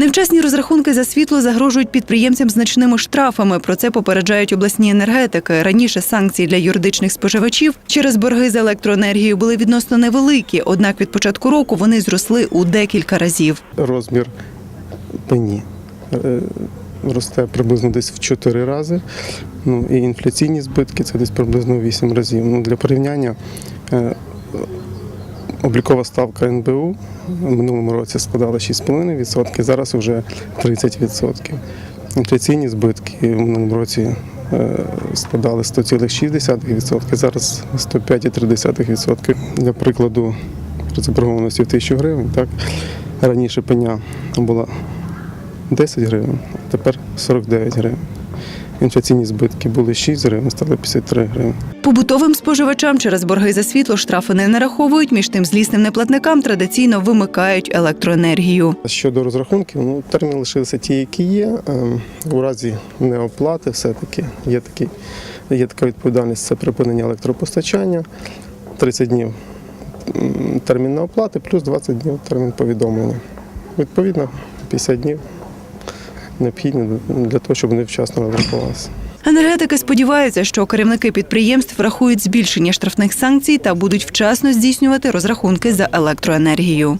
Невчасні розрахунки за світло загрожують підприємцям значними штрафами. Про це попереджають обласні енергетики. Раніше санкції для юридичних споживачів через борги за електроенергію були відносно невеликі. Однак від початку року вони зросли у декілька разів. розмір пені е, росте приблизно десь в 4 рази. Ну, і інфляційні збитки це десь приблизно в 8 разів. Ну, для порівняння е, облікова ставка НБУ в минулому році складала 6,5%, зараз вже 30%. Інфляційні збитки в минулому році е, складали 100,6%, зараз 105,3%. Для прикладу, при заборгованості в 1000 гривень, так, раніше пеня була 10 гривень, а тепер 49 гривень. Інфляційні збитки були 6 гривень, стали 53 гривень. Побутовим споживачам через борги за світло штрафи не нараховують. Між тим злісним неплатникам традиційно вимикають електроенергію. Щодо розрахунків, ну терміни лишилися ті, які є. Ем, У разі неоплати все-таки є, такі, є така відповідальність це припинення електропостачання. 30 днів термін неоплати, плюс 20 днів термін повідомлення. Відповідно, 50 днів необхідні для того, щоб вони вчасно розрахувалися. Енергетики сподіваються, що керівники підприємств врахують збільшення штрафних санкцій та будуть вчасно здійснювати розрахунки за електроенергію.